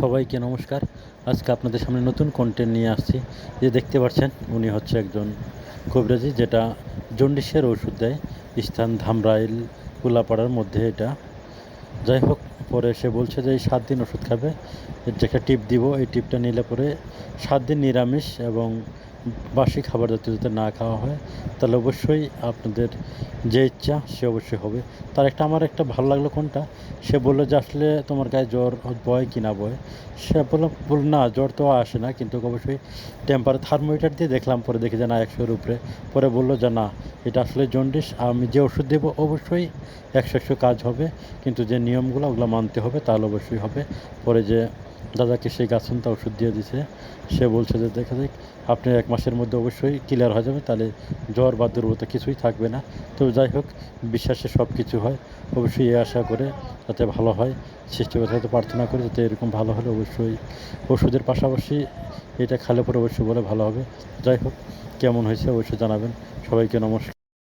সবাইকে নমস্কার। আজকে আপনাদের সামনে নতুন কন্টেন্ট নিয়ে আসছি। যে দেখতে পাচ্ছেন, উনি হচ্ছে একজন কবিরাজি, যেটা জন্ডিসের ওষুধ দেয়। স্থান ধামরাইল, কুলাপাড়ার মধ্যে এটা। যাই হোক, পরে সে বলছে যে এই সাত দিন ওষুধ খাবে। যেটা টিপ দিব, এই টিপটা নিলে পরে সাত দিন নিরামিষ এবং বাসি খাবার জাতীয় যাতে না খাওয়া হয়, তাহলে অবশ্যই আপনাদের যে ইচ্ছা সে অবশ্যই হবে। তার একটা আমার একটা ভালো লাগল কোনটা? সে বলল যে আসলে তোমার গায়ে জ্বর বয় কি না বয়? সে বলল বল না, জ্বর তো আসে না, কিন্তু অবশ্যই টেম্পার থার্মোমিটার দিয়ে দেখলাম, পরে দেখি যে না একশোর উপরে। পরে বলল যে না, এটা আসলে জন্ডিস আমি যে ওষুধ দেবো অবশ্যই একশো একশো কাজ হবে, কিন্তু যে নিয়মগুলো ওগুলো মানতে হবে, তাহলে অবশ্যই হবে। পরে যে দাদাকে সেই গাছনটা ওষুধ দিয়ে দিছে। সে বলছে যে, দেখা যাক, আপনি এক মাসের মধ্যে অবশ্যই ক্লিয়ার হয়ে যাবে, তাহলে জ্বর বা দুর্বলতা কিছুই থাকবে না। তো যাই হোক, বিশ্বাসে সব কিছু হয়। অবশ্যই এ আশা করে যাতে ভালো হয়, সৃষ্টিকর্তা হয়তো প্রার্থনা করে যাতে এরকম ভালো হলে অবশ্যই ওষুধের পাশাপাশি এটা খালে পরে অবশ্যই বলে ভালো হবে। যাই হোক, কেমন হয়েছে অবশ্যই জানাবেন। সবাইকে নমস্কার।